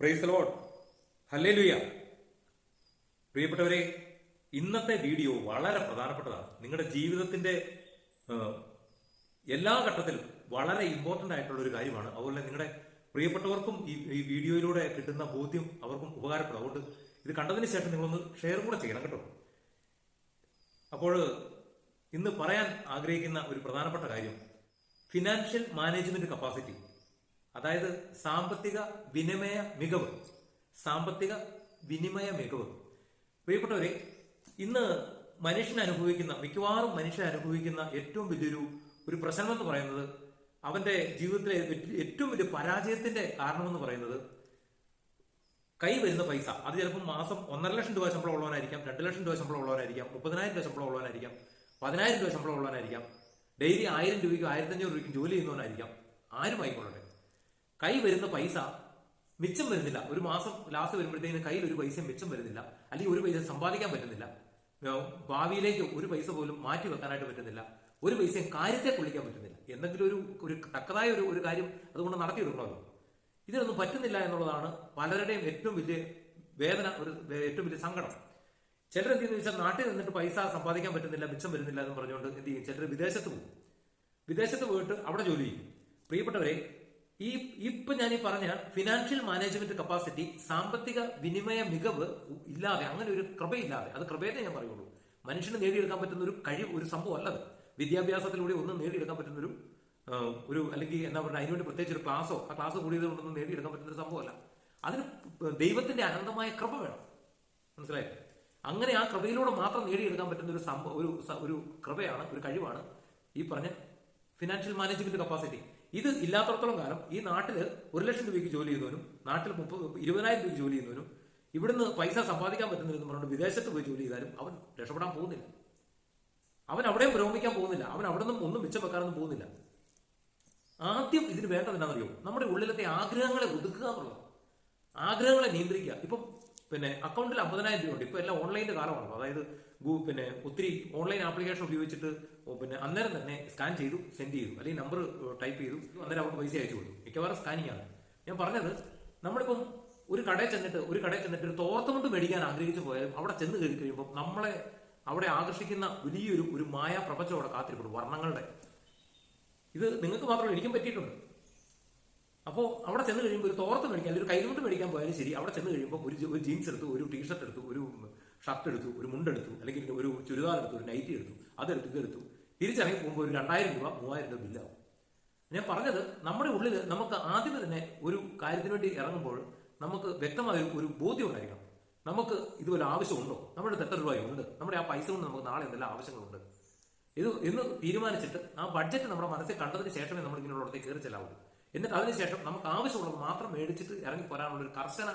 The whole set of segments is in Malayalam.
പ്രൈസ് ലോഡ് ഹല്ലേലൂയ പ്രിയപ്പെട്ടവരെ ഇന്നത്തെ വീഡിയോ വളരെ പ്രധാനപ്പെട്ടതാണ്. നിങ്ങളുടെ ജീവിതത്തിന്റെ എല്ലാ ഘട്ടത്തിലും വളരെ ഇമ്പോർട്ടന്റ് ആയിട്ടുള്ള ഒരു കാര്യമാണ്. അതുപോലെ നിങ്ങളുടെ പ്രിയപ്പെട്ടവർക്കും ഈ ഈ വീഡിയോയിലൂടെ കിട്ടുന്ന ബോധ്യം അവർക്കും ഉപകാരപ്പെടും. അതുകൊണ്ട് ഇത് കണ്ടതിന് ശേഷം നിങ്ങളൊന്ന് ഷെയർ കൂടെ ചെയ്യണം കേട്ടോ. അപ്പോൾ ഇന്ന് പറയാൻ ആഗ്രഹിക്കുന്ന ഒരു പ്രധാനപ്പെട്ട കാര്യം ഫിനാൻഷ്യൽ മാനേജ്മെന്റ് കപ്പാസിറ്റി അതായത് സാമ്പത്തിക വിനിമയ മികവ്. സാമ്പത്തിക വിനിമയ മികവ്. പ്രിയപ്പെട്ടവരെ ഇന്ന് മനുഷ്യൻ അനുഭവിക്കുന്ന മിക്കവാറും മനുഷ്യൻ അനുഭവിക്കുന്ന ഏറ്റവും വലിയൊരു ഒരു പ്രശ്നം എന്ന് പറയുന്നത് അവന്റെ ജീവിതത്തിലെ ഏറ്റവും വലിയ പരാജയത്തിന്റെ കാരണമെന്ന് പറയുന്നത് കൈ വരുന്ന പൈസ. അത് ചിലപ്പോൾ മാസം ഒന്നര ലക്ഷം രൂപ ശമ്പളം ഉള്ളവനായിരിക്കാം രണ്ട് ലക്ഷം രൂപ ശമ്പളം ഉള്ളവനായിരിക്കാം മുപ്പതിനായിരം രൂപ ശമ്പളം ഉള്ളവനായിരിക്കാം പതിനായിരം രൂപ ശമ്പളം ഉള്ളവനായിരിക്കാം ഡെയിലി ആയിരം രൂപയ്ക്കും ആയിരത്തഞ്ഞൂറ് രൂപയ്ക്കും ജോലി ചെയ്യുന്നവനായിരിക്കാം. ആരും ആയിക്കൊള്ളട്ടെ കൈ വരുന്ന പൈസ മിച്ചം വരുന്നില്ല. ഒരു മാസം ലാസ്റ്റ് വരുമ്പോഴത്തേന് കയ്യിൽ ഒരു പൈസ മിച്ചം വരുന്നില്ല. അല്ലെങ്കിൽ ഒരു പൈസ സമ്പാദിക്കാൻ പറ്റുന്നില്ല. ഭാവിയിലേക്ക് ഒരു പൈസ പോലും മാറ്റി വെക്കാനായിട്ട് പറ്റുന്നില്ല. ഒരു പൈസയും കാര്യത്തെ കൊള്ളിക്കാൻ പറ്റുന്നില്ല. എന്തെങ്കിലും ഒരു ഒരു തക്കതായ ഒരു ഒരു കാര്യം അതുകൊണ്ട് നടത്തിയെടുക്കണമല്ലോ ഇതിനൊന്നും പറ്റുന്നില്ല എന്നുള്ളതാണ് പലരുടെയും ഏറ്റവും വലിയ വേദന ഒരു ഏറ്റവും വലിയ സങ്കടം. ചെയ്യുന്നു വെച്ചാൽ നാട്ടിൽ നിന്നിട്ട് പൈസ സമ്പാദിക്കാൻ പറ്റുന്നില്ല മിച്ചം വരുന്നില്ല എന്ന് പറഞ്ഞുകൊണ്ട് എന്ത് ചെയ്യും? ചിലർ വിദേശത്ത് പോകും. വിദേശത്ത് പോയിട്ട് അവിടെ ജോലി ചെയ്യും. പ്രിയപ്പെട്ടവരെ ഈ ഇപ്പൊ ഞാൻ ഈ പറഞ്ഞ ഫിനാൻഷ്യൽ മാനേജ്മെന്റ് കപ്പാസിറ്റി സാമ്പത്തിക വിനിമയ മികവ് ഇല്ലാതെ അങ്ങനെ ഒരു കൃപയില്ലാതെ അത് കൃപയത്തെ ഞാൻ പറയുള്ളൂ. മനുഷ്യന് നേടിയെടുക്കാൻ പറ്റുന്ന ഒരു കഴിവ് ഒരു സംഭവം അല്ലത് വിദ്യാഭ്യാസത്തിലൂടെ ഒന്നും നേടിയെടുക്കാൻ പറ്റുന്ന ഒരു ഒരു അല്ലെങ്കിൽ എന്താ പറയുക അതിനുവേണ്ടി പ്രത്യേകിച്ച് ഒരു ക്ലാസ്സോ ആ ക്ലാസ് കൂടിയത് കൊണ്ടൊന്നും നേടിയെടുക്കാൻ പറ്റുന്ന ഒരു സംഭവമല്ല. അതിന് ദൈവത്തിന്റെ അനന്തമായ കൃപ വേണം. മനസ്സിലായോ? അങ്ങനെ ആ കൃപയിലൂടെ മാത്രം നേടിയെടുക്കാൻ പറ്റുന്ന ഒരു സംഭവം ഒരു ഒരു കൃപയാണ് ഒരു കഴിവാണ് ഈ പറഞ്ഞ ഫിനാൻഷ്യൽ മാനേജ്മെന്റ് കപ്പാസിറ്റി ഇത് ഇല്ലാത്തടത്തോളം കാലം ഈ നാട്ടിൽ ഒരു ലക്ഷം രൂപയ്ക്ക് ജോലി ചെയ്യുന്നവരും നാട്ടിൽ മുപ്പത് ഇരുപതിനായിരം രൂപയ്ക്ക് ജോലി ചെയ്യുന്നവരും ഇവിടുന്ന് പൈസ സമ്പാദിക്കാൻ പറ്റുന്നില്ലെന്ന് പറഞ്ഞുകൊണ്ട് വിദേശത്ത് പോയി ജോലി ചെയ്താലും അവൻ രക്ഷപ്പെടാൻ പോകുന്നില്ല. അവൻ അവിടെയും പുരോഗമിക്കാൻ പോകുന്നില്ല. അവൻ അവിടെ നിന്നും ഒന്നും മിച്ചം വെക്കാനൊന്നും പോകുന്നില്ല. ആദ്യം ഇതിന് വേണ്ടത് എന്താണെന്നറിയോ? നമ്മുടെ ഉള്ളിലത്തെ ആഗ്രഹങ്ങളെ ഒതുക്കുക എന്നുള്ളത് ആഗ്രഹങ്ങളെ നിയന്ത്രിക്കുക. ഇപ്പം പിന്നെ അക്കൗണ്ടിൽ അമ്പതിനായിരം രൂപ ഉണ്ട് ഇപ്പൊ എല്ലാം ഓൺലൈന്റെ കാലമാണ് അതായത് ഗൂ- പിന്നെ ഒത്തിരി ഓൺലൈൻ ആപ്ലിക്കേഷൻ ഉപയോഗിച്ചിട്ട് പിന്നെ അന്നേരം തന്നെ സ്കാൻ ചെയ്തു സെൻഡ് ചെയ്തു. അല്ലെങ്കിൽ നമ്പർ ടൈപ്പ് ചെയ്തു. അന്നേരം അവർക്ക് പൈസ അയച്ചു കൊടുത്തു. മിക്കവാറും സ്കാനിങ് ആണ്. ഞാൻ പറഞ്ഞത് നമ്മളിപ്പം ഒരു കടയിൽ ചെന്നിട്ട് ഒരു കടയിൽ ചെന്നിട്ട് ഒരു തോർത്തുമുണ്ട് മേടിക്കാൻ ആഗ്രഹിച്ചു പോയാലും അവിടെ ചെന്ന് കയറി കഴിയുമ്പോൾ നമ്മളെ അവിടെ ആകർഷിക്കുന്ന വലിയൊരു ഒരു മായാ പ്രപഞ്ചം അവിടെ കാത്തിരിപ്പുണ്ട്. വർണങ്ങളുടെ. ഇത് നിങ്ങൾക്ക് മാത്രമല്ല എനിക്കും പറ്റിയിട്ടുണ്ട്. അപ്പോൾ അവിടെ ചെന്ന് കഴിയുമ്പോൾ ഒരു തോർത്ത് മേടിക്കാൻ അല്ലെങ്കിൽ ഒരു കൈകൊണ്ട് മേടിക്കാൻ പോയാലും ശരി. അവിടെ ചെന്ന് കഴിയുമ്പോൾ ഒരു ഒരു ജീൻസ് എടുത്തു ഒരു ടീഷർട്ട് എടുത്തു ഒരു ഷർട്ട് എടുത്തു ഒരു മുണ്ടെടുത്തു അല്ലെങ്കിൽ ഒരു ചുരിദാർ എടുത്തു ഒരു നൈറ്റി എടുത്തു അതെടുത്തു ഇതെടുത്തു തിരിച്ചിറങ്ങി പോകുമ്പോൾ ഒരു രണ്ടായിരം രൂപ മൂവായിരം രൂപ ബില്ലാവും ഞാൻ പറഞ്ഞത് നമ്മുടെ ഉള്ളിൽ നമുക്ക് ആദ്യമേ തന്നെ ഒരു കാര്യത്തിന് വേണ്ടി ഇറങ്ങുമ്പോൾ നമുക്ക് വ്യക്തമായ ഒരു- ബോധ്യം ഉണ്ടായിരിക്കണം. നമുക്ക് ഇതുപോലെ ആവശ്യമുണ്ടോ? നമ്മുടെ എത്ര രൂപയുണ്ട് നമ്മുടെ ആ പൈസ കൊണ്ട് നമുക്ക് നാളെ എന്തെല്ലാം ആവശ്യങ്ങളുണ്ട്? ഇത് എന്ന് തീരുമാനിച്ചിട്ട് ആ ബഡ്ജറ്റ് നമ്മുടെ മനസ്സിൽ കണ്ടതിന് ശേഷമേ നമ്മൾ ഇങ്ങനെയുള്ളടത്തേക്ക് കയറി ചെല്ലാവുള്ളൂ. എന്നിട്ട് അതിനുശേഷം നമുക്ക് ആവശ്യമുള്ളത് മാത്രം മേടിച്ചിട്ട് ഇറങ്ങി പോരാനുള്ള ഒരു കർശന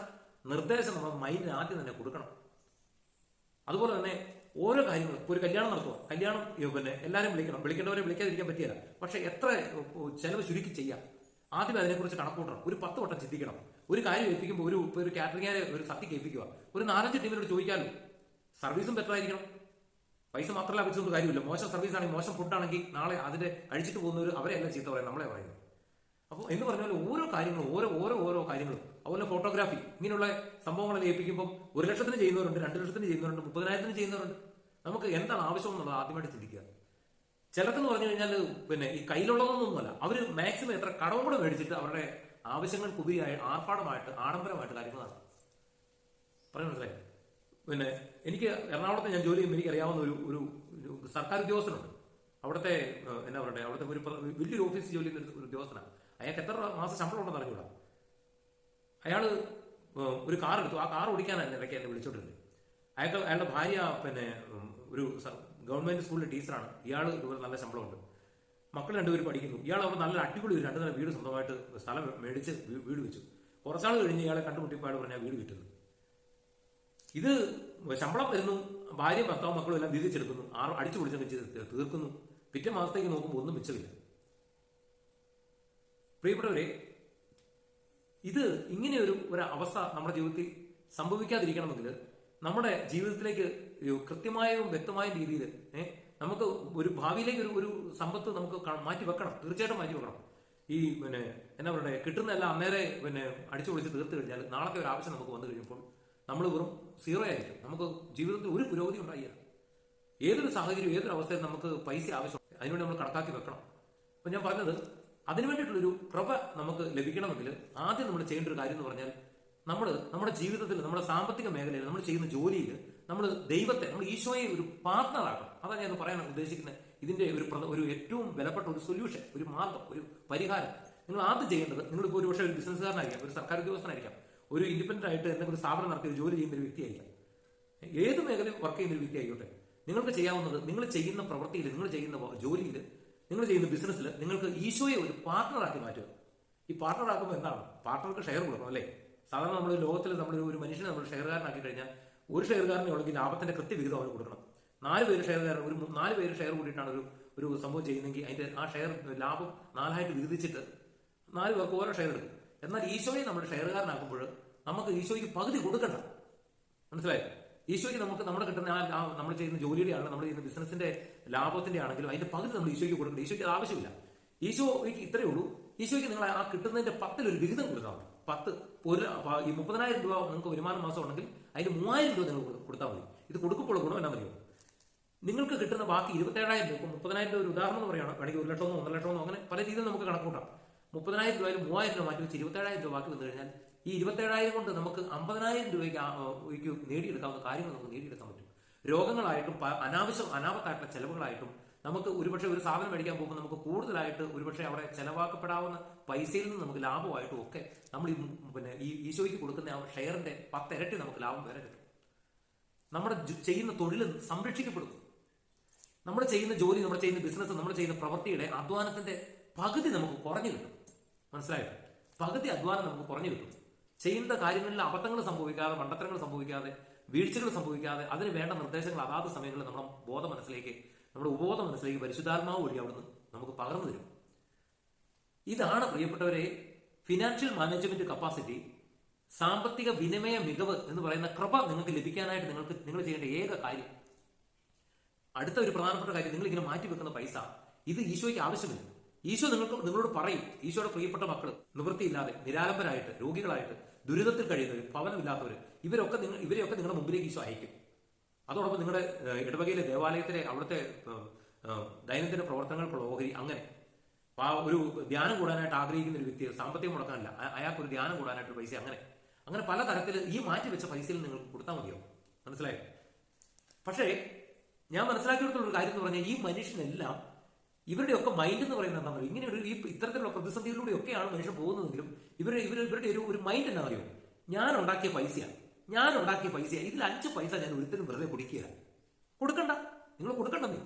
നിർദ്ദേശം നമ്മൾ മൈൻഡിന് ആദ്യം തന്നെ കൊടുക്കണം. അതുപോലെ തന്നെ ഓരോ കാര്യങ്ങളും ഇപ്പോൾ ഒരു കല്യാണം നടത്തുക. കല്യാണം പിന്നെ എല്ലാവരും വിളിക്കണം. വിളിക്കേണ്ടവരെ വിളിക്കാതിരിക്കാൻ പറ്റിയല്ല പക്ഷെ എത്ര ചെലവ് ചുരുക്കി ചെയ്യാം. ആദ്യം അതിനെക്കുറിച്ച് കണക്കൂട്ടണം. ഒരു പത്ത് വട്ടം ചിന്തിക്കണം. ഒരു കാര്യം ഏൽപ്പിക്കുമ്പോൾ ഒരു ഇപ്പോൾ ഒരു കാറ്ററിംഗാരെ ഒരു സദ്യക്ക് ഏൽപ്പിക്കുക ഒരു നാലഞ്ച് ടീമിനോട് ചോദിക്കാമല്ലോ സർവീസും ബെറ്റർ ആയിരിക്കണം. പൈസ മാത്രമല്ല വെച്ചുകൊണ്ട് കാര്യമില്ല. മോശം സർവീസ് ആണെങ്കിൽ മോശം ഫുഡാണെങ്കിൽ നാളെ അതിന്റെ കഴിച്ചിട്ട് പോകുന്നവർ അവരെ എല്ലാം ചീത്ത പറയാം നമ്മളെ പറയുന്നത്. അപ്പോൾ എന്ന് പറഞ്ഞാൽ ഓരോ കാര്യങ്ങളും ഓരോ ഓരോ ഓരോ കാര്യങ്ങളും അതുപോലെ ഫോട്ടോഗ്രാഫി ഇങ്ങനെയുള്ള സംഭവങ്ങളെ ഏൽപ്പിക്കുമ്പോൾ ഒരു ലക്ഷത്തിന് ചെയ്യുന്നവരുണ്ട് രണ്ട് ലക്ഷത്തിന് ചെയ്യുന്നവരുണ്ട് മുപ്പതിനായിരത്തിന് ചെയ്യുന്നവരുണ്ട്. നമുക്ക് എന്താണ് ആവശ്യം എന്നുള്ളത് ആദ്യമായിട്ട് ചിന്തിക്കുക. ചിലർക്കെന്ന് പറഞ്ഞു കഴിഞ്ഞാൽ പിന്നെ ഈ കയ്യിലുള്ളതൊന്നുമല്ല അവർ മാക്സിമം എത്ര കടവും കൂടെ മേടിച്ചിട്ട് അവരുടെ ആവശ്യങ്ങൾക്കുപരിയായി ആർഭാടമായിട്ട് ആഡംബരമായിട്ട് കാര്യങ്ങൾ നടത്തും. പറയാൻ മനസ്സിലായി? പിന്നെ എനിക്ക് എറണാകുളത്ത് ഞാൻ ജോലി ചെയ്യുമ്പോൾ എനിക്കറിയാവുന്ന ഒരു ഒരു സർക്കാർ ഉദ്യോഗസ്ഥനുണ്ട്. അവിടുത്തെ എന്നാ പറയണ്ടേ അവിടുത്തെ ഒരു വലിയൊരു ഓഫീസ് ജോലി ചെയ്യുന്ന ഒരു ഉദ്യോഗസ്ഥനാണ്. അയാൾക്ക് എത്ര മാസം ശമ്പളം ഉണ്ടെന്ന് അറിഞ്ഞൂടാ അയാൾ ഒരു കാർ എടുത്തു. ആ കാർ ഓടിക്കാനാണ് ഇടയ്ക്ക് എന്നെ വിളിച്ചോണ്ടിരുന്നത് അയാൾക്ക് അയാളുടെ ഭാര്യ പിന്നെ ഒരു ഗവൺമെന്റ് സ്കൂളിലെ ടീച്ചറാണ്. ഇയാൾ ഇതുപോലെ നല്ല ശമ്പളമുണ്ട്. മക്കൾ രണ്ടുപേരും പഠിക്കുന്നു. ഇയാൾ അവിടെ നല്ല അടിപൊളി ഒരു രണ്ടു നില വീട് സ്വന്തമായിട്ട് സ്ഥലം മേടിച്ച് വീട് വെച്ചു. കുറച്ചാൾ കഴിഞ്ഞ് ഇയാളെ കണ്ടുമുട്ടിപ്പോൾ അയാൾ പറഞ്ഞാൽ വീട് കിട്ടുന്നു ഇത് ശമ്പളം വരുന്നു. ഭാര്യയും ഭർത്താവും മക്കളും എല്ലാം വീതിച്ചെടുക്കുന്നു. ആറ് അടിച്ചു തീർക്കുന്നു. പിറ്റേ മാസത്തേക്ക് നോക്കുമ്പോൾ ഒന്നും മിച്ചമില്ല. പ്രിയപ്പെട്ടവരെ ഇത് ഇങ്ങനെയൊരു ഒരു അവസ്ഥ നമ്മുടെ ജീവിതത്തിൽ സംഭവിക്കാതിരിക്കണമെങ്കിൽ നമ്മുടെ ജീവിതത്തിലേക്ക് കൃത്യമായും വ്യക്തമായ രീതിയിൽ നമുക്ക് ഒരു ഭാവിയിലേക്ക് ഒരു ഒരു സമ്പത്ത് നമുക്ക് മാറ്റി വെക്കണം. തീർച്ചയായിട്ടും മാറ്റി വെക്കണം. ഈ പിന്നെ എന്നാ പറയുക കിട്ടുന്നതെല്ലാം അന്നേരെ പിന്നെ അടിച്ചു പൊളിച്ച് തീർത്ത് കഴിഞ്ഞാൽ നാളത്തെ ഒരു ആവശ്യം നമുക്ക് വന്നു കഴിയുമ്പോൾ നമ്മൾ വെറും സീറോ ആയിരിക്കും. നമുക്ക് ജീവിതത്തിൽ ഒരു പുരോഗതി ഉണ്ടായില്ല. ഏതൊരു സാഹചര്യം ഏതൊരു അവസ്ഥയിൽ നമുക്ക് പൈസ ആവശ്യം അതിനുവേണ്ടി നമ്മൾ കണക്കാക്കി വെക്കണം. അപ്പൊ ഞാൻ പറഞ്ഞത് അതിനു വേണ്ടിയിട്ടുള്ളൊരു പ്രഭ നമുക്ക് ലഭിക്കണമെങ്കിൽ ആദ്യം നമ്മൾ ചെയ്യേണ്ട ഒരു കാര്യം എന്ന് പറഞ്ഞാൽ നമ്മൾ നമ്മുടെ ജീവിതത്തിൽ നമ്മുടെ സാമ്പത്തിക മേഖലയിൽ നമ്മൾ ചെയ്യുന്ന ജോലിയിൽ നമ്മൾ ദൈവത്തെ നമ്മൾ ഈശോയെ ഒരു പാർട്ണറാക്കണം അതാണ് ഞാൻ പറയാൻ ഉദ്ദേശിക്കുന്നത്. ഇതിന്റെ ഒരു ഒരു ഏറ്റവും വിലപ്പെട്ട ഒരു സൊല്യൂഷൻ ഒരു മാർഗം ഒരു പരിഹാരം. നിങ്ങൾ ആദ്യം ചെയ്യേണ്ടത് നിങ്ങളിപ്പോൾ ഒരു പക്ഷേ ഒരു ബിസിനസ്സുകാരനായിരിക്കാം ഒരു സർക്കാർ ഉദ്യോഗസ്ഥനായിരിക്കാം. ഒരു ഇൻഡിപെൻഡന്റ് ആയിട്ട് എന്തെങ്കിലും ഒരു സ്ഥാപനം നടത്തി ജോലി ചെയ്യുന്ന ഒരു വ്യക്തിയായിരിക്കാം. ഏത് മേഖലയിൽ വർക്ക് ചെയ്യുന്ന ഒരു വ്യക്തി ആയിക്കോട്ടെ നിങ്ങൾക്ക് ചെയ്യാവുന്നത് നിങ്ങൾ ചെയ്യുന്ന പ്രവൃത്തിയിൽ നിങ്ങൾ ചെയ്യുന്ന ജോലിയിൽ നിങ്ങൾ ചെയ്യുന്ന ബിസിനസ്സിൽ നിങ്ങൾക്ക് ഈശോയെ ഒരു പാർട്ണറാക്കി മാറ്റുക. ഈ പാർട്ണറാക്കുമ്പോൾ എന്താണ്? പാർട്ണർക്ക് ഷെയർ കൊടുക്കണം അല്ലേ? സാധാരണ നമ്മൾ ലോകത്തിൽ നമ്മൾ ഒരു മനുഷ്യനെ നമ്മൾ ഷെയർകാരനാക്കി കഴിഞ്ഞാൽ ഒരു ഷെയർകാരനെ ഉള്ളെങ്കിൽ ലാഭത്തിന്റെ കൃത്യവിഹിതം അവന് കൊടുക്കണം. നാല് പേര് ഷെയർകാരൻ ഒരു നാല് പേര് ഷെയർ കൂടിയിട്ടാണ് ഒരു ഒരു സംഭവം ചെയ്യുന്നെങ്കിൽ അതിന്റെ ആ ഷെയർ ലാഭം നാലായിട്ട് വിഹിതിച്ചിട്ട് നാല് പേർക്ക് ഓരോ ഷെയർ എടുക്കും. എന്നാൽ ഈശോയെ നമ്മൾ ഷെയർകാരനാക്കുമ്പോൾ നമുക്ക് ഈശോയ്ക്ക് പകുതി കൊടുക്കണ്ട. മനസ്സിലായോ? ഈശോയ്ക്ക് നമുക്ക് നമ്മുടെ കിട്ടുന്ന ആ നമ്മൾ ചെയ്യുന്ന ജോലിയുടെ ആണെങ്കിലും നമ്മൾ ചെയ്യുന്ന ബിസിനസിന്റെ ലാഭത്തിന്റെ ആണെങ്കിലും അതിന്റെ പകുതി നമ്മൾ ഈശോയ്ക്ക് കൊടുക്കണം ഈശോയ്ക്ക് അത് ആവശ്യമില്ല. ഈശോയ്ക്ക് ഇത്രയേ ഉള്ളൂ. ഈശോയ്ക്ക് നിങ്ങൾ ആ കിട്ടുന്നതിന്റെ പത്തിലൊരു വിഹിതം കൊടുത്താൽ മതി. പത്ത് ഒരു ഈ മുപ്പതിനായിരം രൂപ നിങ്ങൾക്ക് വരുമാനം മാസം ഉണ്ടെങ്കിൽ അതിന് മൂവായിരം രൂപ നിങ്ങൾ കൊടു- കൊടുത്താൽ മതി. ഇത് കൊടുക്കുമ്പോൾ ഗുണം എന്നാ അറിയോ നിങ്ങൾക്ക് കിട്ടുന്ന ബാക്കി ഇരുപത്തേഴായിരം രൂപ മുപ്പതിനായിരം രൂപ ഒരു ഉദാഹരണം പറയുകയാണ്. വേണമെങ്കിൽ ഒരു ലക്ഷമോ ഒന്നര ലക്ഷമോ അങ്ങനെ പല രീതിയിൽ നമുക്ക് കണക്കൂട്ടാം മുപ്പതിനായിരം രൂപയിൽ മൂവായിരം രൂപ മാറ്റി വെച്ച് ഇരുപത്തേഴായിരം രൂപ ബാക്കി വന്നു കഴിഞ്ഞാൽ ഈ ഇരുപത്തേഴായിരം കൊണ്ട് നമുക്ക് അമ്പതിനായിരം രൂപയ്ക്ക് നേടിയെടുക്കാവുന്ന കാര്യങ്ങൾ നമുക്ക് നേടിയെടുക്കാൻ പറ്റും. രോഗങ്ങളായിട്ടും അനാവശ്യം അനാപത്തായിട്ടുള്ള ചെലവുകളായിട്ടും നമുക്ക് ഒരുപക്ഷെ ഒരു സാധനം മേടിക്കാൻ പോകുമ്പോൾ നമുക്ക് കൂടുതലായിട്ട് ഒരുപക്ഷെ അവിടെ ചെലവാക്കപ്പെടാവുന്ന പൈസയിൽ നിന്ന് നമുക്ക് ലാഭമായിട്ടും ഒക്കെ നമ്മൾ ഈ പിന്നെ ഈ ഈശോയ്ക്ക് കൊടുക്കുന്ന ആ ഷെയറിന്റെ പത്തിരട്ടി നമുക്ക് ലാഭം വരെ കിട്ടും. നമ്മുടെ ചെയ്യുന്ന തൊഴിൽ സംരക്ഷിക്കപ്പെടുന്നു നമ്മൾ ചെയ്യുന്ന ജോലി നമ്മൾ ചെയ്യുന്ന ബിസിനസ് നമ്മൾ ചെയ്യുന്ന പ്രവൃത്തിയുടെ അധ്വാനത്തിന്റെ പകുതി നമുക്ക് കുറഞ്ഞു കിട്ടും. മനസ്സിലായോ? പകുതി അധ്വാനം നമുക്ക് കുറഞ്ഞു കിട്ടും. ചെയ്യുന്ന കാര്യങ്ങളിൽ അബദ്ധങ്ങൾ സംഭവിക്കാതെ മണ്ടത്തരങ്ങൾ സംഭവിക്കാതെ വീഴ്ചകൾ സംഭവിക്കാതെ അതിന് വേണ്ട നിർദ്ദേശങ്ങൾ അതാത് സമയങ്ങളിൽ നമ്മുടെ ബോധ മനസ്സിലേക്ക് നമ്മുടെ ഉപബോധ മനസ്സിലേക്ക് പരിശുദ്ധാത്മാവ് വഴി അവിടുന്ന് നമുക്ക് പകർന്നു തരും. ഇതാണ് പ്രിയപ്പെട്ടവരെ ഫിനാൻഷ്യൽ മാനേജ്മെന്റ് കപ്പാസിറ്റി സാമ്പത്തിക വിനിമയ മികവ് എന്ന് പറയുന്ന കൃപ നിങ്ങൾക്ക് ലഭിക്കാനായിട്ട് നിങ്ങൾക്ക് നിങ്ങൾ ചെയ്യേണ്ട ഏക കാര്യം. അടുത്ത ഒരു പ്രധാനപ്പെട്ട കാര്യം നിങ്ങൾ ഇങ്ങനെ മാറ്റി വെക്കുന്ന പൈസ ഇത് ഈശോയ്ക്ക് ആവശ്യമില്ല. ഈശോ നിങ്ങൾക്ക് നിങ്ങളോട് പറയും ഈശോയുടെ പ്രിയപ്പെട്ട മക്കൾ നിവൃത്തിയില്ലാതെ നിരാലംബരായിട്ട് രോഗികളായിട്ട് ദുരിതത്തിൽ കഴിയുന്നവർ ഭവനമില്ലാത്തവർ ഇവരൊക്കെ നിങ്ങൾ ഇവരെയൊക്കെ നിങ്ങളുടെ മുമ്പിലേക്ക് ഈശോ അയക്കും. അതോടൊപ്പം നിങ്ങളുടെ ഇടവകയിലെ ദേവാലയത്തിലെ അവിടുത്തെ ദൈനംദിന പ്രവർത്തനങ്ങൾക്കുള്ള ഓഹരി അങ്ങനെ. ഒരു ധ്യാനം കൂടാനായിട്ട് ആഗ്രഹിക്കുന്ന ഒരു വ്യക്തി സാമ്പത്തികം മുടക്കാനില്ല അയാൾക്ക് ഒരു ധ്യാനം കൂടാനായിട്ട് പൈസ അങ്ങനെ. അങ്ങനെ പല തരത്തിൽ ഈ മാറ്റി വെച്ച പൈസയിൽ നിങ്ങൾക്ക് കൊടുത്താൽ മതിയോ മനസ്സിലായോ? പക്ഷേ ഞാൻ മനസ്സിലാക്കിയെടുത്തുള്ള ഒരു കാര്യം എന്ന് പറഞ്ഞാൽ ഈ മനുഷ്യനെല്ലാം ഇവരുടെയൊക്കെ മൈൻഡ് എന്ന് പറയുന്നത് എന്താ പറയുക ഇങ്ങനെ ഒരു ഈ ഇത്തരത്തിലുള്ള പ്രതിസന്ധികളിലൂടെയൊക്കെയാണ് മനുഷ്യൻ പോകുന്നതെങ്കിലും ഇവരുടെ ഇവർ ഇവരുടെ ഒരു ഒരു മൈൻഡ് എന്താ അറിയോ? ഞാൻ ഉണ്ടാക്കിയ പൈസയാണ് ഞാൻ ഉണ്ടാക്കിയ പൈസയാണ് ഇതിൽ അഞ്ച് പൈസ ഞാൻ ഒരിക്കലും വെറുതെ കുടിക്കുക കൊടുക്കണ്ട. നിങ്ങൾ കൊടുക്കണ്ട നീ.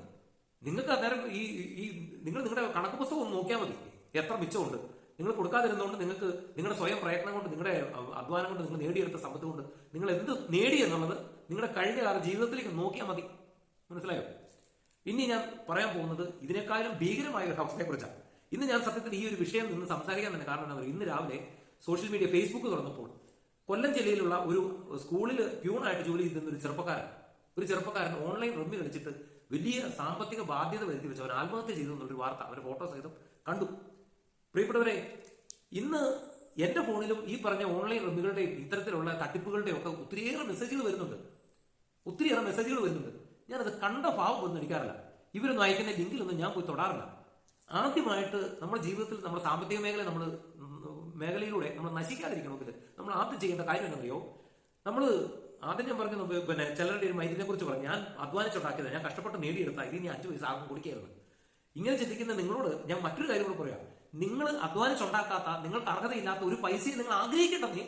നിങ്ങൾക്ക് അന്നേരം ഈ ഈ നിങ്ങൾ നിങ്ങളുടെ കണക്ക് പുസ്തകം ഒന്ന് നോക്കിയാൽ മതി. എത്ര മിച്ചമുണ്ട്. നിങ്ങൾ കൊടുക്കാതിരുന്നതുകൊണ്ട് നിങ്ങൾക്ക് നിങ്ങളുടെ സ്വയം പ്രയത്നം കൊണ്ട് നിങ്ങളുടെ അധ്വാനം കൊണ്ട് നിങ്ങൾ നേടിയെടുത്ത സമ്പത്ത് കൊണ്ട് നിങ്ങൾ എന്ത് നേടി എന്നുള്ളത് നിങ്ങളുടെ കഴിഞ്ഞ കാല ജീവിതത്തിലേക്ക് നോക്കിയാൽ മതി. മനസ്സിലായോ? ഇനി ഞാൻ പറയാൻ പോകുന്നത് ഇതിനേക്കാളും ഭീകരമായ ഒരു അവസ്ഥയെക്കുറിച്ചാണ് ഇന്ന് ഞാൻ സത്യത്തിൽ ഈ ഒരു വിഷയം നിന്ന് സംസാരിക്കാൻ തന്നെ കാരണം എന്താ ഇന്ന് രാവിലെ സോഷ്യൽ മീഡിയ ഫേസ്ബുക്ക് തുറന്നപ്പോൾ കൊല്ലം ജില്ലയിലുള്ള ഒരു സ്കൂളിൽ പ്യൂണായിട്ട് ജോലി ചെയ്തിരുന്ന ഒരു ചെറുപ്പക്കാരൻ ഒരു ചെറുപ്പക്കാരൻ ഓൺലൈൻ റമ്മി കളിച്ചിട്ട് വലിയ സാമ്പത്തിക ബാധ്യത വരുത്തി വെച്ച് അവൻ ആത്മഹത്യ ചെയ്തു എന്നൊരു വാർത്ത അവരുടെ ഫോട്ടോ സഹിതം കണ്ടു. പ്രിയപ്പെട്ടവരെ ഇന്ന് എന്റെ ഫോണിലും ഈ പറഞ്ഞ ഓൺലൈൻ റമ്മികളുടെയും ഇത്തരത്തിലുള്ള തട്ടിപ്പുകളുടെയും ഒക്കെ ഒത്തിരിയേറെ മെസ്സേജുകൾ വരുന്നുണ്ട്. ഒത്തിരിയേറെ മെസ്സേജുകൾ വരുന്നുണ്ട്. ഞാനത് കണ്ട ഭാവം ഒന്നും എടുക്കാറില്ല ഇവരൊന്നും അയക്കുന്ന ലിങ്കിലൊന്നും ഞാൻ പോയി തൊടാറില്ല. ആദ്യമായിട്ട് നമ്മുടെ ജീവിതത്തിൽ നമ്മുടെ സാമ്പത്തിക മേഖല നമ്മൾ മേഖലയിലൂടെ നമ്മൾ നശിക്കാതിരിക്കണമെങ്കിൽ നമ്മൾ ആദ്യം ചെയ്യേണ്ട കാര്യം എന്നറിയോ നമ്മൾ ആദ്യം ഞാൻ പറഞ്ഞു പിന്നെ ചിലരുടെ ഒരു മൈൻഡിനെ കുറിച്ച് പറഞ്ഞു. ഞാൻ അധ്വാനിച്ചുണ്ടാക്കിയത്. ഞാൻ കഷ്ടപ്പെട്ട് നേടിയെടുത്ത. ഇത് ഇനി അഞ്ചു പൈസ ആകും കൊടുക്കരുത് ഇങ്ങനെ ചിന്തിക്കുന്ന നിങ്ങളോട് ഞാൻ മറ്റൊരു കാര്യം കൂടെ പറയാം. നിങ്ങൾ അധ്വാനിച്ചുണ്ടാക്കാത്ത നിങ്ങൾക്ക് അർഹതയില്ലാത്ത ഒരു പൈസയും നിങ്ങൾ ആഗ്രഹിക്കേണ്ടതേ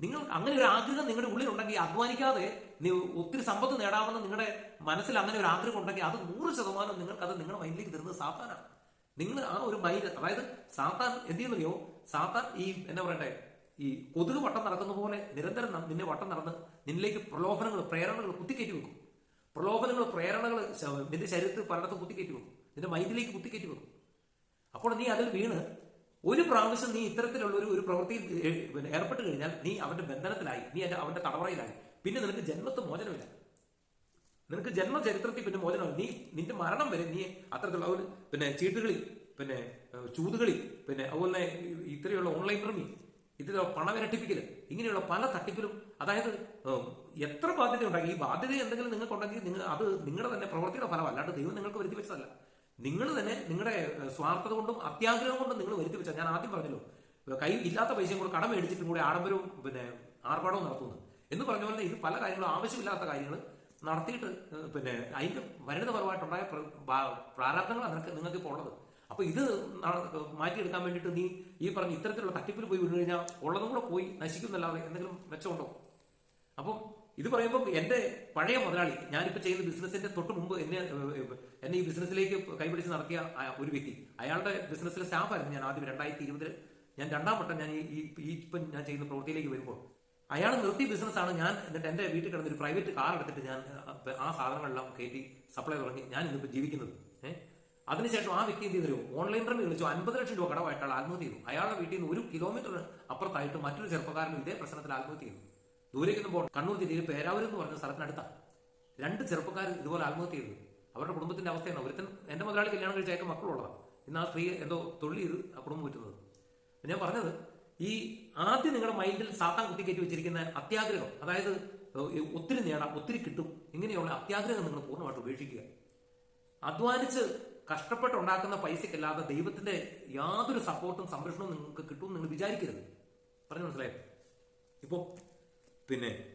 നിങ്ങൾ അങ്ങനെ ഒരു ആഗ്രഹം നിങ്ങളുടെ ഉള്ളിൽ ഉണ്ടെങ്കിൽ അധ്വാനിക്കാതെ ഒത്തിരി സമ്പത്ത് നേടാമെന്ന് നിങ്ങളുടെ മനസ്സിൽ അങ്ങനെ ഒരു ആഗ്രഹം ഉണ്ടെങ്കിൽ അത് നൂറ് ശതമാനം അത് നിങ്ങളുടെ മൈൻഡിലേക്ക് തരുന്നത് സാത്താനാണ്. നിങ്ങൾ ആ ഒരു മൈൻഡ് അതായത് സാത്താൻ എന്ത് ചെയ്യുന്നറിയോ സാത്താൻ ഈ എന്നാ പറയണ്ടേ? ഈ കൊതുക് വട്ടം നടക്കുന്ന പോലെ നിരന്തരം നിന്നെ വട്ടം നടന്ന് നിന്നിലേക്ക് പ്രലോഭനങ്ങൾ പ്രേരണകൾ കുത്തിക്കയറ്റി വെക്കും. പ്രലോഭനങ്ങൾ പ്രേരണകൾ നിന്റെ ശരീരത്തിൽ പലയിടത്തും കുത്തിക്കയറ്റി വെക്കും. നിന്റെ മൈൻഡിലേക്ക് കുത്തിക്കയറ്റി വെക്കും. അപ്പോൾ നീ അതിൽ വീണ് ഒരു പ്രാവശ്യം നീ ഇത്തരത്തിലുള്ള ഒരു ഒരു പ്രവൃത്തിയിൽ ഏർപ്പെട്ട് കഴിഞ്ഞാൽ നീ അവന്റെ ബന്ധനത്തിലായി. നീ അതിന്റെ അവന്റെ തടവറയിലായി. പിന്നെ നിനക്ക് ജന്മത്ത് മോചനമില്ല. നിനക്ക് ജന്മചരിത്രത്തിൽ പിന്നെ മോചനമില്ല. നീ നിന്റെ മരണം വരെ നീ അത്തരത്തിലുള്ള ഒരു പിന്നെ ചീട്ടുകളിൽ പിന്നെ ചൂതുകളിൽ ചൂതുകളി പിന്നെ അതുപോലെ ഇത്രയുള്ള ഓൺലൈൻ റമി ഇതിലെ പണവിരട്ടിപ്പിക്കൽ ഇങ്ങനെയുള്ള പല തട്ടിപ്പിലും അതായത് എത്ര ബാധ്യത ഉണ്ടാക്കി ഈ ബാധ്യത എന്തെങ്കിലും നിങ്ങൾക്കുണ്ടെങ്കിൽ നിങ്ങൾ അത് നിങ്ങളുടെ തന്നെ പ്രവൃത്തിയുടെ ഫലം അല്ലാണ്ട് ദൈവം നിങ്ങൾക്ക് വരുത്തി വെച്ചതല്ല. നിങ്ങൾ തന്നെ നിങ്ങളുടെ സ്വാർത്ഥത കൊണ്ടും അത്യാഗ്രഹം കൊണ്ടും നിങ്ങൾ വരുത്തി വെച്ചാൽ ഞാൻ ആദ്യം പറഞ്ഞല്ലോ കൈ ഇല്ലാത്ത പൈസയും കൂടെ കടം മേടിച്ചിട്ടും കൂടെ ആഡംബരവും പിന്നെ ആർഭാടവും നടത്തുന്നു. എന്ന് പറഞ്ഞ പോലെ ഇത് പല കാര്യങ്ങളും ആവശ്യമില്ലാത്ത കാര്യങ്ങൾ നടത്തിയിട്ട് പിന്നെ അതിന്റെ പരിണിത ഫലമായിട്ടുണ്ടായ പ്ര- ബാ- പ്രാരാബ്ദങ്ങളാണ് നിങ്ങൾക്ക് നിങ്ങൾക്ക് ഇപ്പോൾ ഉള്ളത്. അപ്പൊ ഇത് മാറ്റിയെടുക്കാൻ വേണ്ടിയിട്ട് നീ ഈ പറഞ്ഞ ഇത്തരത്തിലുള്ള തട്ടിപ്പിൽ പോയി വീണ് കഴിഞ്ഞാൽ ഉള്ളതും കൂടെ പോയി നശിക്കുന്നല്ലാതെ എന്തെങ്കിലും മെച്ചമുണ്ടോ? അപ്പം ഇത് പറയുമ്പോൾ എന്റെ പഴയ മുതലാളി ഞാനിപ്പോൾ ചെയ്യുന്ന ബിസിനസിന്റെ തൊട്ട് മുമ്പ് എന്നെ എന്നെ ഈ ബിസിനസ്സിലേക്ക് കൈപിടിച്ച് നടത്തിയ ഒരു വ്യക്തി. അയാളുടെ ബിസിനസ്സിലെ സ്റ്റാഫായിരുന്നു ഞാൻ ആദ്യം രണ്ടായിരത്തി ഇരുപതിൽ ഞാൻ രണ്ടാം വട്ടം ഞാൻ ഈ ഈ- ഇപ്പം ഞാൻ ചെയ്യുന്ന പ്രവൃത്തിയിലേക്ക് വരുമ്പോൾ അയാൾ നിർത്തിയ ബിസിനസ്സാണ് ഞാൻ എന്നിട്ട് എന്റെ വീട്ടിൽ കിടന്നൊരു പ്രൈവറ്റ് കാർ എടുത്തിട്ട് ഞാൻ ആ സാധനങ്ങളെല്ലാം കയറ്റി സപ്ലൈ തുടങ്ങി ഞാൻ ഇന്നിപ്പോൾ ജീവിക്കുന്നത്. ഏഹ് അതിനുശേഷം ആ വ്യക്തി എന്ത് ചെയ്തു ഓൺലൈൻ റമ്മി വിളിച്ചു അൻപത് ലക്ഷം രൂപ കടമായിട്ട് ആത്മഹത്യ ചെയ്തു. അയാളുടെ വീട്ടിൽ നിന്ന് ഒരു കിലോമീറ്റർ അപ്പുറത്തായിട്ട് മറ്റൊരു ചെറുപ്പക്കാരനും ഇതേ പ്രശ്നത്തിൽ ആത്മഹത്യ ചെയ്തു. ദൂരേക്കൊന്നും പോകണം കണ്ണൂർ ജില്ലയിൽ പേരാവൂർ എന്ന് പറഞ്ഞ സ്ഥലത്തിനടുത്താണ് രണ്ട് ചെറുപ്പക്കാർ ഇതുപോലെ ആത്മഹത്യ ചെയ്തു. അവരുടെ കുടുംബത്തിന്റെ അവസ്ഥയാണ് ഒരുത്തൻ എന്റെ മുതലാളി കല്യാണം കഴിച്ച അയക്ക മക്കളുള്ളതാണ് ഇന്ന് ആ സ്ത്രീ എന്തോ തൊള്ളി ചെയ്ത് ആ കുടുംബം പറ്റുന്നത് ഞാൻ പറഞ്ഞത് ഈ ആദ്യം നിങ്ങളുടെ മൈൻഡിൽ സാത്താൻ കുത്തിക്കയറ്റി വെച്ചിരിക്കുന്ന അത്യാഗ്രഹം അതായത് ഒത്തിരി നേടാം ഒത്തിരി കിട്ടും ഇങ്ങനെയുള്ള അത്യാഗ്രഹം നിങ്ങൾ പൂർണമായിട്ട് ഉപേക്ഷിക്കുക. അധ്വാനിച്ച് കഷ്ടപ്പെട്ടുണ്ടാക്കുന്ന പൈസക്കല്ലാതെ ദൈവത്തിന്റെ യാതൊരു സപ്പോർട്ടും സംരക്ഷണവും നിങ്ങൾക്ക് കിട്ടും നിങ്ങൾ വിചാരിക്കരുത്. പറഞ്ഞു മനസ്സിലായോ? ഇപ്പോ പിന്നെ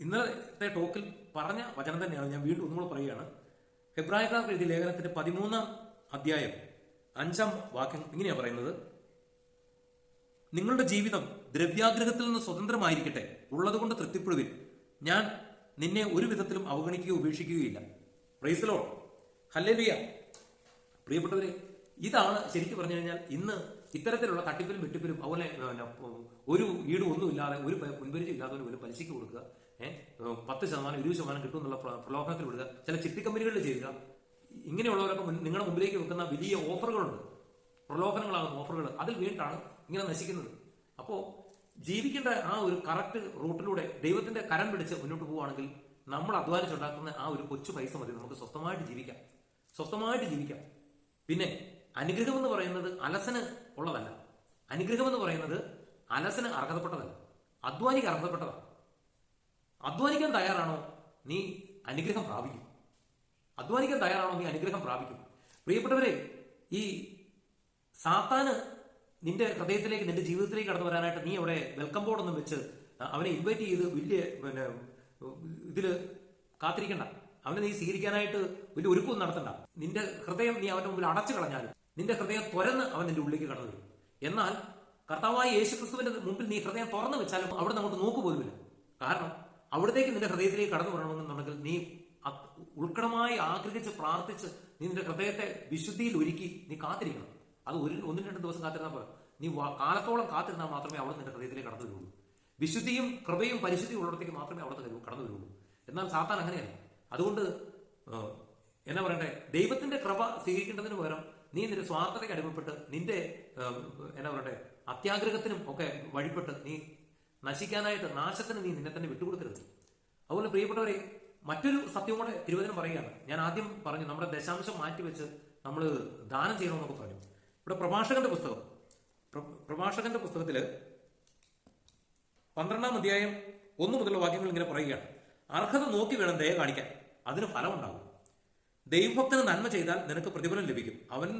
ഇന്നത്തെ ടോക്കിൽ പറഞ്ഞ വചനം തന്നെയാണ് ഞാൻ വീണ്ടും ഒന്നുകൂടെ പറയുകയാണ്. ഹെബ്രായക്കാർക്ക് എഴുതിയ ലേഖനത്തിന്റെ പതിമൂന്നാം അധ്യായം അഞ്ചാം വാക്യം ഇങ്ങനെയാ പറയുന്നത്. നിങ്ങളുടെ ജീവിതം ദ്രവ്യാഗ്രഹത്തിൽ നിന്ന് സ്വതന്ത്രമായിരിക്കട്ടെ ഉള്ളതുകൊണ്ട് തൃപ്തിപ്പെടുവിൻ. ഞാൻ നിന്നെ ഒരു വിധത്തിലും അവഗണിക്കുകയോ ഉപേക്ഷിക്കുകയില്ല. പ്രൈസലോ ഹല്ലേലുയ പ്രിയപ്പെട്ടവരെ ഇതാണ് ശരിക്കും പറഞ്ഞു കഴിഞ്ഞാൽ ഇന്ന് ഇത്തരത്തിലുള്ള തട്ടിപ്പിലും വെട്ടിപ്പിലും അതുപോലെ ഒരു ഈടും ഒന്നുമില്ലാതെ ഒരു മുൻപരിചയം ഇല്ലാത്തവർ ഒരു പലിശയ്ക്ക് കൊടുക്കുക പത്ത് ശതമാനം ഇരുപത് ശതമാനം കിട്ടും എന്നുള്ള പ്രലോഭനത്തിൽ വിടുക ചില ചിട്ടി കമ്പനികളിൽ ചെയ്യുക. ഇങ്ങനെയുള്ളവരൊക്കെ നിങ്ങളുടെ മുമ്പിലേക്ക് വെക്കുന്ന വലിയ ഓഫറുകളുണ്ട്. പ്രലോഭനങ്ങളാകുന്ന ഓഫറുകൾ. അതിൽ വീണ്ടാണ് ഇങ്ങനെ നശിക്കുന്നത്. അപ്പോൾ ജീവിക്കേണ്ട ആ ഒരു കറക്റ്റ് റൂട്ടിലൂടെ ദൈവത്തിന്റെ കരം പിടിച്ച് മുന്നോട്ട് പോവുകയാണെങ്കിൽ നമ്മൾ അധ്വാനിച്ചുണ്ടാക്കുന്ന ആ ഒരു കൊച്ചു പൈസ മതി. നമുക്ക് സ്വസ്ഥമായിട്ട് ജീവിക്കാം. സ്വസ്ഥമായിട്ട് ജീവിക്കാം. പിന്നെ അനുഗ്രഹം എന്ന് പറയുന്നത് അലസന് ഉള്ളതല്ല. അനുഗ്രഹം എന്ന് പറയുന്നത് അലസന് അർഹതപ്പെട്ടതല്ല. അധ്വാനിക്ക് അർഹതപ്പെട്ടതാണ് അധ്വാനിക്കാൻ തയ്യാറാണോ? നീ അനുഗ്രഹം പ്രാപിക്കും. അധ്വാനിക്കാൻ തയ്യാറാണോ? നീ അനുഗ്രഹം പ്രാപിക്കും. പ്രിയപ്പെട്ടവരെ ഈ സാത്താന് നിന്റെ ഹൃദയത്തിലേക്ക് നിന്റെ ജീവിതത്തിലേക്ക് കടന്നു വരാനായിട്ട് നീ അവിടെ വെൽക്കം ബോർഡ് ഒന്നും വെച്ച് അവനെ ഇൻവൈറ്റ് ചെയ്ത് വലിയ പിന്നെ ഇതിൽ കാത്തിരിക്കണ്ട. അവനെ നീ സ്വീകരിക്കാനായിട്ട് വലിയ ഒരുക്കവും നടത്തണ്ട. നിന്റെ ഹൃദയം നീ അവന്റെ മുമ്പിൽ അടച്ചു കളഞ്ഞാലും നിന്റെ ഹൃദയം തുറന്ന് അവൻ നിന്റെ ഉള്ളിലേക്ക് കടന്നു വരും. എന്നാൽ കർത്താവായ യേശുക്രിസ്തുവിന്റെ മുമ്പിൽ നീ ഹൃദയം തുറന്നു വെച്ചാലും അവിടെ അങ്ങോട്ട് നോക്കുപോലുമില്ല കാരണം അവിടത്തേക്ക് നിന്റെ ഹൃദയത്തിലേക്ക് കടന്നു വരണമെന്നുണ്ടെങ്കിൽ നീ ഉൾക്കടമായി ആഗ്രഹിച്ച് പ്രാർത്ഥിച്ച് നീ നിന്റെ ഹൃദയത്തെ വിശുദ്ധിയിൽ ഒരുക്കി നീ കാത്തിരിക്കണം. അത് ഒരു ഒന്നും രണ്ടും ദിവസം കാത്തിരുന്നാൽ പോലെ നീ കാലത്തോളം കാത്തിരുന്നാൽ മാത്രമേ അവിടെ നിന്റെ ഹൃദയത്തിലേക്ക് കടന്നു വരുള്ളൂ. വിശുദ്ധിയും കൃപയും പരിശുദ്ധിയും ഉള്ളിടത്തേക്ക് മാത്രമേ അവിടെ കടന്നു വരുള്ളൂ. എന്നാൽ സാത്താൻ അങ്ങനെയല്ല. അതുകൊണ്ട് എന്നാ പറയണ്ടേ? ദൈവത്തിന്റെ കൃപ സ്വീകരിക്കേണ്ടതിന് പകരം നീ നിന്റെ സ്വാർത്ഥതയ്ക്ക് അടിമപ്പെട്ട് നിന്റെ എന്താ പറയട്ടെ അത്യാഗ്രഹത്തിനും ഒക്കെ വഴിപ്പെട്ട് നീ നശിക്കാനായിട്ട് നാശത്തിന് നീ നിന്നെ തന്നെ വിട്ടുകൊടുക്കരുത്. അതുപോലെ പ്രിയപ്പെട്ടവരെ മറ്റൊരു സത്യം കൂടെ തിരുവചനം പറയുകയാണ്. ഞാൻ ആദ്യം പറഞ്ഞു നമ്മുടെ ദശാംശം മാറ്റിവെച്ച് നമ്മൾ ദാനം ചെയ്യണമെന്നൊക്കെ പറഞ്ഞു. ഇവിടെ പ്രഭാഷകന്റെ പുസ്തകം. പ്ര- പ്രഭാഷകന്റെ പുസ്തകത്തിൽ പന്ത്രണ്ടാം അധ്യായം ഒന്ന് മുതലുള്ള വാക്യങ്ങൾ ഇങ്ങനെ പറയുകയാണ്. അർഹത നോക്കി വേണം ദയ കാണിക്കാൻ. അതിന് ഫലമുണ്ടാകും. ദൈവഭക്തന് നന്മ ചെയ്താൽ നിനക്ക് പ്രതിഫലം ലഭിക്കും. അവൻ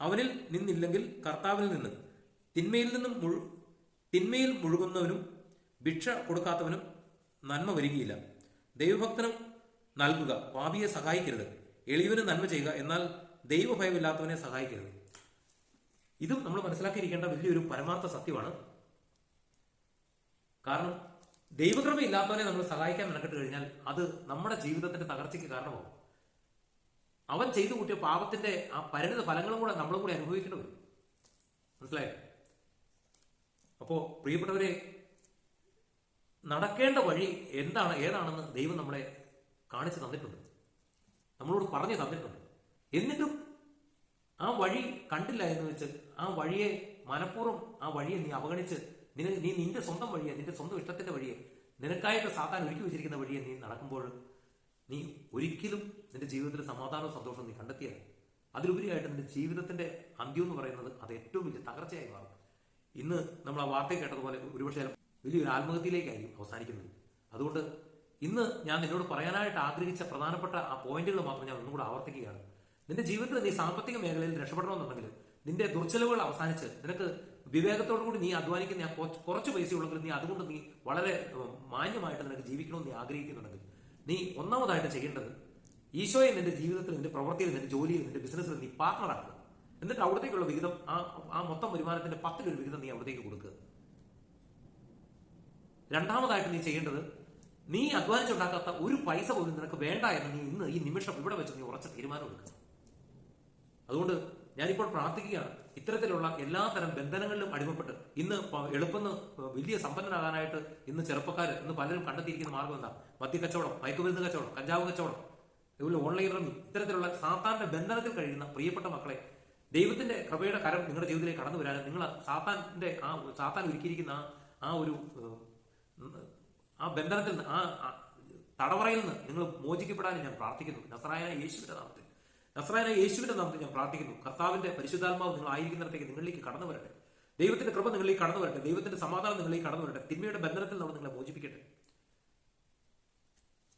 അവനിൽ നിന്നില്ലെങ്കിൽ കർത്താവിൽ നിന്ന് തിന്മയിൽ നിന്നും മുഴു തിന്മയിൽ മുഴുകുന്നവനും ഭിക്ഷ കൊടുക്കാത്തവനും നന്മ വരികയില്ല ദൈവഭക്തനും നൽകുക പാപിയെ സഹായിക്കരുത്. എളിയവന് നന്മ ചെയ്യുക എന്നാൽ ദൈവഭയമില്ലാത്തവനെ സഹായിക്കരുത്. ഇതും നമ്മൾ മനസ്സിലാക്കിയിരിക്കേണ്ട വലിയൊരു പരമാർത്ഥ സത്യമാണ്. കാരണം ദൈവകൃപയില്ലാത്തവനെ നമ്മൾ സഹായിക്കാൻ മെനക്കെട്ട് കഴിഞ്ഞാൽ അത് നമ്മുടെ ജീവിതത്തിന്റെ തകർച്ചയ്ക്ക് കാരണമാകും അവൻ ചെയ്തു കൂട്ടിയ പാപത്തിന്റെ ആ പരിണിത ഫലങ്ങളും കൂടെ നമ്മളും കൂടി അനുഭവിക്കേണ്ടി വരും. മനസ്സിലായോ? അപ്പോ പ്രിയപ്പെട്ടവരെ നടക്കേണ്ട വഴി എന്താണ് ഏതാണെന്ന് ദൈവം നമ്മളെ കാണിച്ചു തന്നിട്ടുണ്ട്. നമ്മളോട് പറഞ്ഞു തന്നിട്ടുണ്ട്. എന്നിട്ടും ആ വഴി കണ്ടില്ല എന്ന് വെച്ച് ആ വഴിയെ മനഃപൂർവം ആ വഴിയെ നീ അവഗണിച്ച് നിന നീ നിന്റെ സ്വന്തം വഴിയെ നിന്റെ സ്വന്തം ഇഷ്ടത്തിന്റെ വഴിയെ നിനക്കായിട്ട് സാധാരണ ഒരുക്കി വെച്ചിരിക്കുന്ന വഴിയെ നീ നടക്കുമ്പോൾ നീ ഒരിക്കലും നിന്റെ ജീവിതത്തിൽ സമാധാനവും സന്തോഷവും നീ കണ്ടെത്തിയാൽ അതിലുപരിയായിട്ട് നിന്റെ ജീവിതത്തിന്റെ അന്ത്യം എന്ന് പറയുന്നത് അത് ഏറ്റവും വലിയ തകർച്ചയായി മാറും. ഇന്ന് നമ്മൾ ആ വാർത്ത കേട്ടതുപോലെ ഒരുപക്ഷെ വലിയൊരു ആത്മഹത്യയിലേക്കായിരിക്കും അവസാനിക്കുന്നത്. അതുകൊണ്ട് ഇന്ന് ഞാൻ നിന്നോട് പറയാനായിട്ട് ആഗ്രഹിച്ച പ്രധാനപ്പെട്ട ആ പോയിന്റുകൾ മാത്രം ഞാൻ ഒന്നും കൂടെ ആവർത്തിക്കുകയാണ്. നിന്റെ ജീവിതത്തിൽ നീ സാമ്പത്തിക മേഖലയിൽ രക്ഷപ്പെടണമെന്നുണ്ടെങ്കിൽ നിന്റെ ദുർച്ചെലവുകൾ അവസാനിച്ച് നിനക്ക് വിവേകത്തോടു കൂടി നീ അധ്വാനിക്കുന്ന കുറച്ച് പൈസ ഉള്ളെങ്കിൽ നീ അതുകൊണ്ട് നീ വളരെ മാന്യമായിട്ട് നിനക്ക് ജീവിക്കണമെന്ന് നീ ആഗ്രഹിക്കുന്നുണ്ടെങ്കിൽ നീ ഒന്നാമതായിട്ട് ചെയ്യേണ്ടത് ഈശോയെ നിന്റെ ജീവിതത്തിൽ നിന്റെ പ്രവൃത്തിയിൽ നിന്റെ ജോലിയിൽ നിന്റെ ബിസിനസ്സിൽ നീ പാർട്ണറാക്കുക എന്നിട്ട് അവിടത്തേക്കുള്ള വിഹിതം ആ ആ മൊത്തം വരുമാനത്തിന്റെ പത്തിലൊരു വിഹിതം നീ അവിടത്തേക്ക് കൊടുക്കുക. രണ്ടാമതായിട്ട് നീ ചെയ്യേണ്ടത് നീ അധ്വാനിച്ചുണ്ടാക്കാത്ത ഒരു പൈസ പോലും നിനക്ക് വേണ്ട എന്ന് നീ ഇന്ന് ഈ നിമിഷം ഇവിടെ വെച്ച് നീ ഉറച്ച തീരുമാനം എടുക്കുക. അതുകൊണ്ട് ഞാനിപ്പോൾ പ്രാർത്ഥിക്കുകയാണ്. ഇത്തരത്തിലുള്ള എല്ലാ തരം ബന്ധനങ്ങളിലും അടിമപ്പെട്ട് ഇന്ന് എളുപ്പം വലിയ സമ്പന്നനാകാനായിട്ട് ഇന്ന് ചെറുപ്പക്കാർ ഇന്ന് പലരും കണ്ടെത്തിയിരിക്കുന്ന മാർഗം എന്താ? മദ്യ കച്ചവടം മയക്കുമരുന്ന് കച്ചവടം കഞ്ചാവ് കച്ചവടം ഇതുപോലെ ഓൺലൈൻ റമ്മി ഇത്തരത്തിലുള്ള സാത്താന്റെ ബന്ധനത്തിൽ കഴിയുന്ന പ്രിയപ്പെട്ട മക്കളെ ദൈവത്തിന്റെ കൃപയുടെ കരം നിങ്ങളുടെ ജീവിതത്തിലേക്ക് കടന്നു വരാനും നിങ്ങൾ സാത്താന്റെ ആ സാത്താൻ ഒരുക്കിയിരിക്കുന്ന ആ ഒരു ആ ബന്ധനത്തിൽ നിന്ന് ആ തടവറയിൽ നിന്ന് നിങ്ങൾ മോചിക്കപ്പെടാനും ഞാൻ പ്രാർത്ഥിക്കുന്നു. നസറായ യേശുവിന്റെ നാമത്തിൽ. നസറായ യേശുവിന്റെ നാമത്തിൽ ഞാൻ പ്രാർത്ഥിക്കുന്നു. കർത്താവിന്റെ പരിശുദ്ധാത്മാവ് നിങ്ങൾ ആയിരിക്കുന്നിടത്തേക്ക് നിങ്ങളിലേക്ക് കടന്നു വരട്ടെ. ദൈവത്തിന്റെ കൃപ നിങ്ങളിലേക്ക് കടന്നു വരട്ടെ. ദൈവത്തിന്റെ സമാധാനം നിങ്ങളിലേക്ക് കടന്നു വരട്ടെ. തിന്മയുടെ ബന്ധനത്തിൽ നമ്മൾ നിങ്ങളെ മോചിപ്പിക്കട്ടെ.